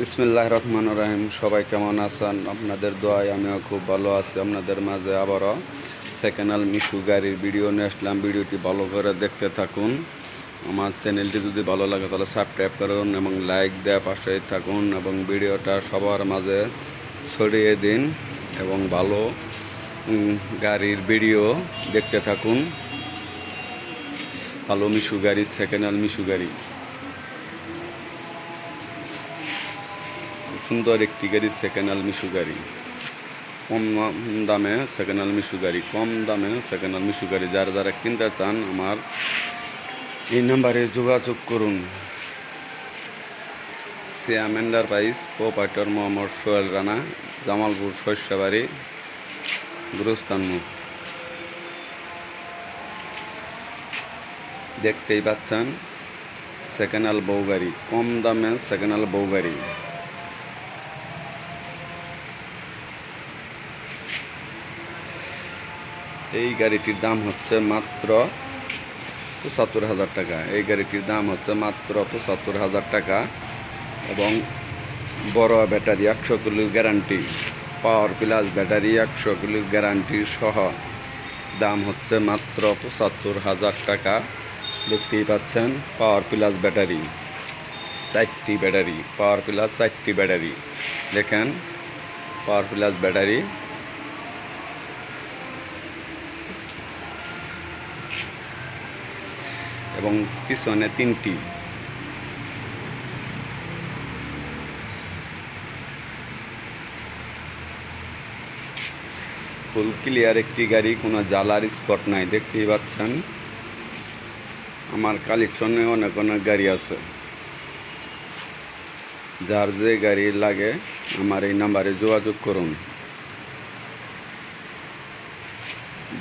বিসমিল্লাহ রহমান রাহিম, সবাই কেমন আছেন? আপনাদের দোয়ায় আমিও খুব ভালো আছি। আপনাদের মাঝে আবারও সেকেন্ড মিশু গাড়ির ভিডিও নিয়ে আসলাম। ভিডিওটি ভালো করে দেখতে থাকুন। আমার চ্যানেলটি যদি ভালো লাগে তাহলে সাবস্ক্রাইব করুন এবং লাইক দেওয়া পাশে থাকুন এবং ভিডিওটা সবার মাঝে ছড়িয়ে দিন এবং ভালো গাড়ির ভিডিও দেখতে থাকুন। ভালো মিশু গাড়ি সেকেন্ড মিশু গাড়ি। সুন্দর একটি গাড়ি সেকেন্ড হ্যান্ড মিশু গাড়ি কম দামে সেকেন্ড হ্যান্ড মিশু গাড়ি কম দামে সেকেন্ড হ্যান্ড মিশু গাড়ি যারা যারা কিনতে চান আমার এই নাম্বারে যোগাযোগ করুন। সিয়াম এন্টারপ্রাইজ প্রোপাইটর মোহাম্মদ সোহেল রানা, জামালপুর শস্যবাড়ি গুরুস্তানমুখ দেখতেই পাচ্ছেন সেকেন্ড হ্যান্ড বউ গাড়ি, কম দামে সেকেন্ড হ্যান্ড বউ গাড়ি। এই গাড়িটির দাম হচ্ছে মাত্র পঁচাত্তর হাজার টাকা। এই গাড়িটির দাম হচ্ছে মাত্র পঁচাত্তর হাজার টাকা এবং বড় ব্যাটারি একশো kilo guarantee, power plus battery একশো কিলো গ্যারান্টি সহ দাম হচ্ছে মাত্র পঁচাত্তর হাজার টাকা। দেখতেই পাচ্ছেন, পাওয়ার প্লাস ব্যাটারি, চারটি ব্যাটারি, পাওয়ার প্লাস চারটি ব্যাটারি। দেখেন, পাওয়ার প্লাস ব্যাটারি এবং পিছনে তিনটি। ফুল ক্লিয়ার, একটি গাড়ি, কোনো জ্বালার স্পট নাই, দেখতেই পাচ্ছেন? আমার কালেকশনে অনেক অনেক গাড়ি আছে। যার যে গাড়ি লাগে, আমার এই নাম্বারে যোগাযোগ করুন।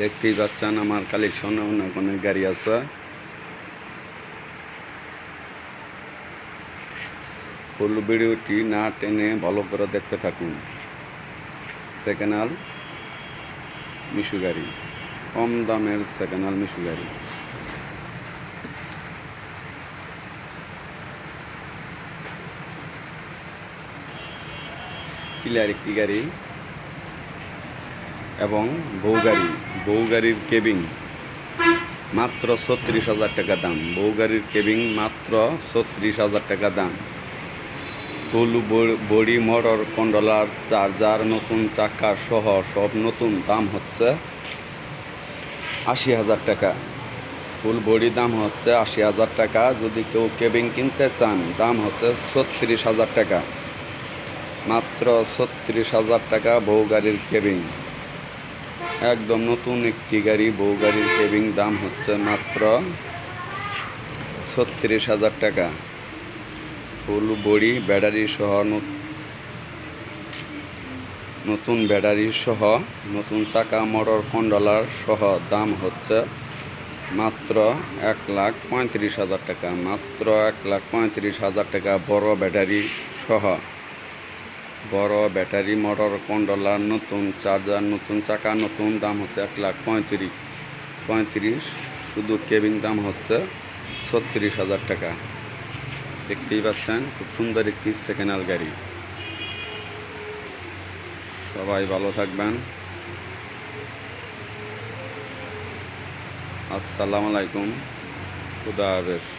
দেখতেই পাচ্ছেন, আমার কালেকশনে অনেক অনেক গাড়ি আছে। ফুল ভিডিওটি না টেনে ভালো করে দেখতে থাকুন। সেকেন্ড হ্যান্ড মিশু গাড়ি, কম দামের সেকেন্ড হ্যান্ড মিশু গাড়ি। ক্লিয়ার একটি গাড়ি এবং বউ গাড়ি, বউ গাড়ির কেবিং মাত্র ছত্রিশ হাজার টাকা দাম। বউ গাড়ির কেবিং মাত্র ছত্রিশ হাজার টাকা দাম। ফুল ব- বডি মোটর কন্ট্রোলার চার্জার নতুন চাকা সহ সব নতুন দাম হচ্ছে আশি হাজার টাকা। ফুল বডি দাম হচ্ছে আশি হাজার টাকা। যদি কেউ কেবিন কিনতে চান, দাম হচ্ছে ছত্রিশ হাজার টাকা। মাত্র ছত্রিশ হাজার টাকা বউ গাড়ির কেবিং একদম নতুন একটি গাড়ি, বউ গাড়ির কেবিং দাম হচ্ছে মাত্র ছত্রিশ হাজার টাকা। ফুল, বডি, ব্যাটারি সহ নতুন ব্যাটারি সহ নতুন চাকা, মোটর কন্ট্রোলার সহ দাম হচ্ছে মাত্র এক লাখ পঁয়ত্রিশ হাজার টাকা, মাত্র এক লাখ পঁয়ত্রিশ হাজার টাকা বড় ব্যাটারি সহ। বড় ব্যাটারি, মোটর কন্ট্রোলার, নতুন চার্জার, নতুন চাকা, নতুন দাম হচ্ছে এক লাখ পঁয়ত্রিশ পঁয়ত্রিশ, শুধু কেবিং দাম হচ্ছে ছত্রিশ হাজার টাকা। দেখতেই পাচ্ছেন, খুব সুন্দর একটি সেকেন্ড হ্যান্ড গাড়ি। সবাই ভালো থাকবেন। আসসালামু আলাইকুম। খুদা হাফেজ।